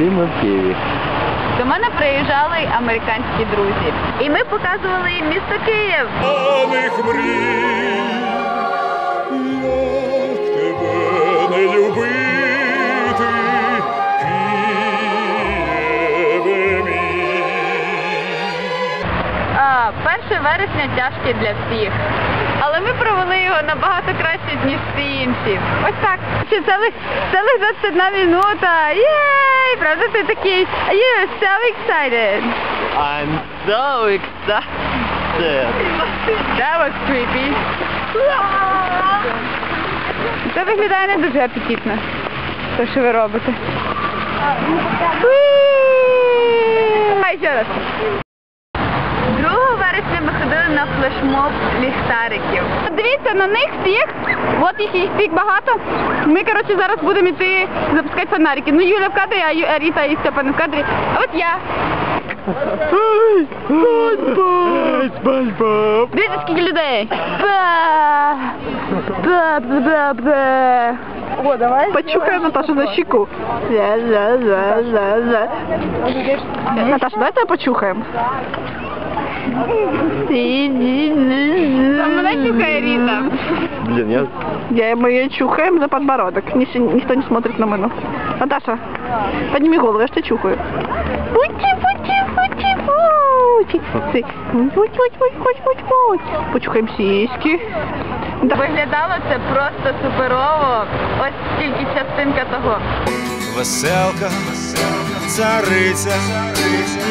ми в Києві. До мене приїжджали американські друзі. І ми показували їм місто Київ. Мрій, як тебе не любити, Києве мій. А, 1 вересня тяжкий для всіх. Але ми провели його набагато краще, ніж всі інші. Ось так. Ще цілих, цілих 21 минута. Єй! Правда, ти такий. You so excited. I'm so excited. That was creepy. Це виглядає не дуже апетитно. Те, що ви робите. Уі! Ще раз. 2 вересня ми ходили на флешмоб ліхтариків. Дивіться, на них всіх, от їх їх всіх багато. Ми, коротше, зараз будемо йти запускати фонарики. Ну, Юля в кадрі, а Ріта і Степан в кадрі. А от я. Дивіться, скільки людей. О, давай. Почухай Наташу за щеку. Наташа, давай тебе почухаем. Ріта. Я... Я мы ее чухаем за подбородок. Никто не смотрит на мене. Наташа, подними голову, я ж тебя чухаю. Пути, пути, пути, пути. Ты, путь, путь, путь, путь, путь, путь. Почухаем сиськи. Да. Виглядало це просто суперово. Ось тільки частинка того. Веселка, цариця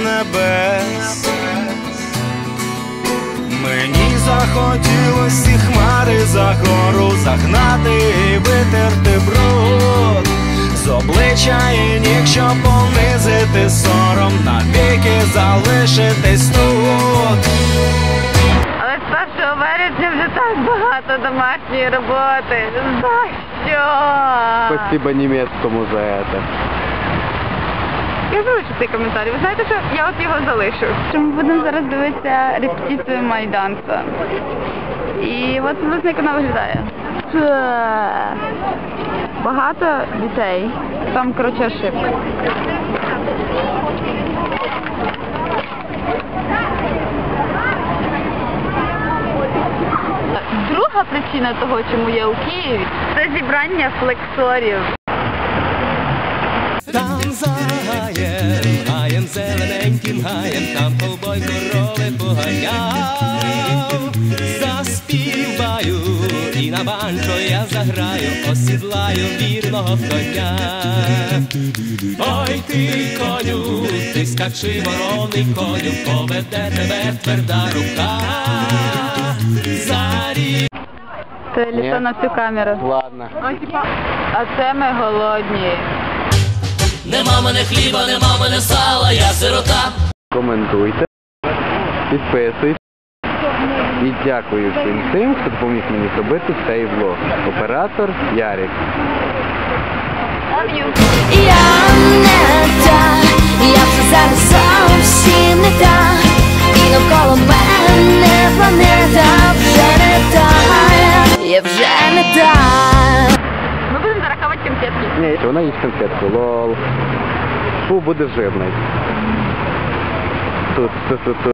небес. Мені захотілось ці хмари за гору загнати і витерти бруд з обличчя і ніг, щоб понизити сором, навіки залишитись тут. Але з 1 вересня вже так багато домашньої роботи. За що? Спасибо німецькому за це. Я залишу цей коментар. Ви знаєте, що я от його залишу. Що ми будемо зараз дивитися репетицію майданця. І от власне як вона виглядає. Це Багато дітей. Там, коротше, ошибка. Друга причина того, чому я у Києві, це зібрання флексорів. Там за гаєм, гаєм зелененьким гаєм, там ковбой корови поганяв. Заспіваю і на банджо я заграю, осідлаю вірного коня. Ой ти коню, ти скачи вороний коню, поведе тебе тверда рука. Зарі Це літо на всю камеру. Ладно. А це ми голодні. Нема мене хліба, нема мене сала, я сирота. Коментуйте, підписуйтесь. І дякую всім тим, хто допоміг мені зробити цей влог. Оператор Ярик. Love you. Я не та, я вже зараз Ні, вона їсть конфетку. Лол. Фу, буде жирний. Тут, тут, тут.